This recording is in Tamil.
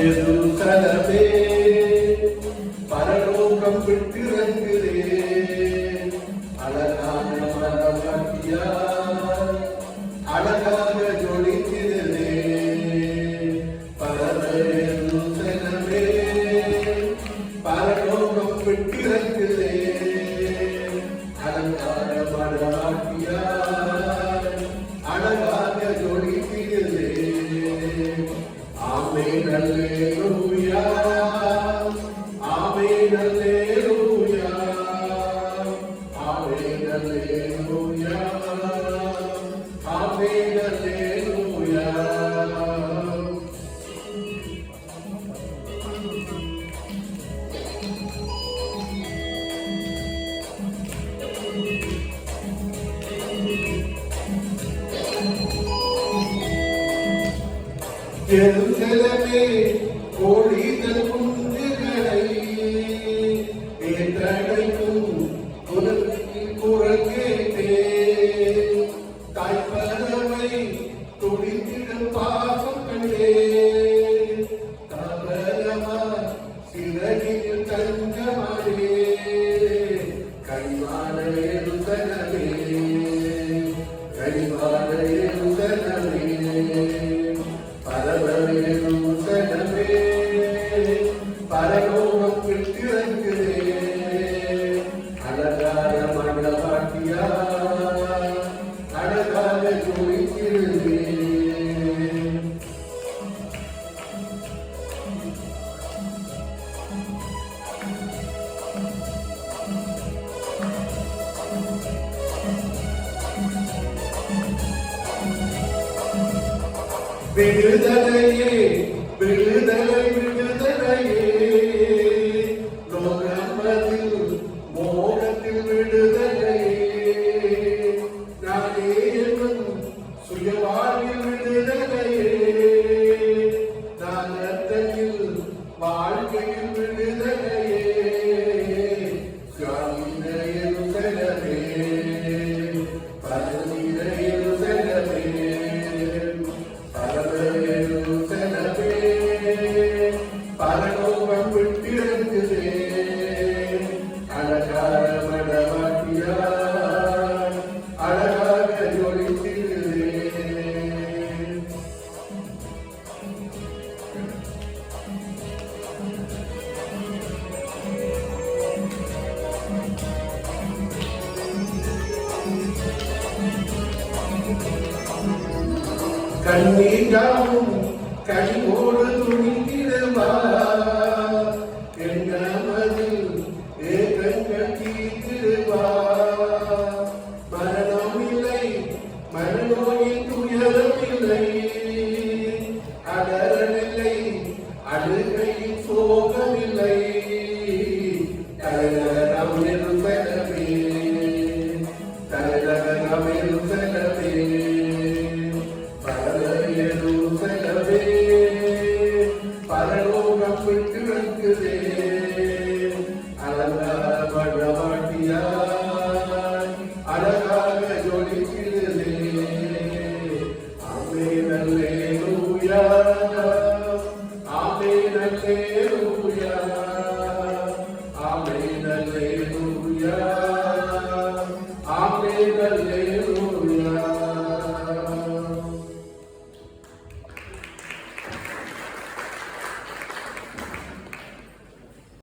எருசலமே பரலோகம் விட்டு இறங்குதே அழகான மரமட்டியா அழகாக ஜொலிக்கிறதே. பரலோகம் விட்டு இறங்குதே ஜெருசலமே கோழிகள் குஞ்சுகளை ஏற்றடைக்கும் குரல் கேட்க பரலோகம் விட்டிறங்குதே அழகான மண்டபாட்டியா அழகாக ஜோதிக்கிறதே விடுதலையே விடுதலை விடுதலையே. சுயவாழ்வில் விடுதலையே கண்ணீராவும் கனிவோடு துணிந்திடுவா என் நமதில் ஏகங்கள் தீர்த்திடுவா மரணம் இல்லை மரணோயின் துயரம் இல்லை அடரவில்லை அழுகையின் சோகமில்லை தலைநகரம் இருப்பதமே தலைநகரம் இருப்ப அளவிட்டு வைக்கிறேன் அல்ல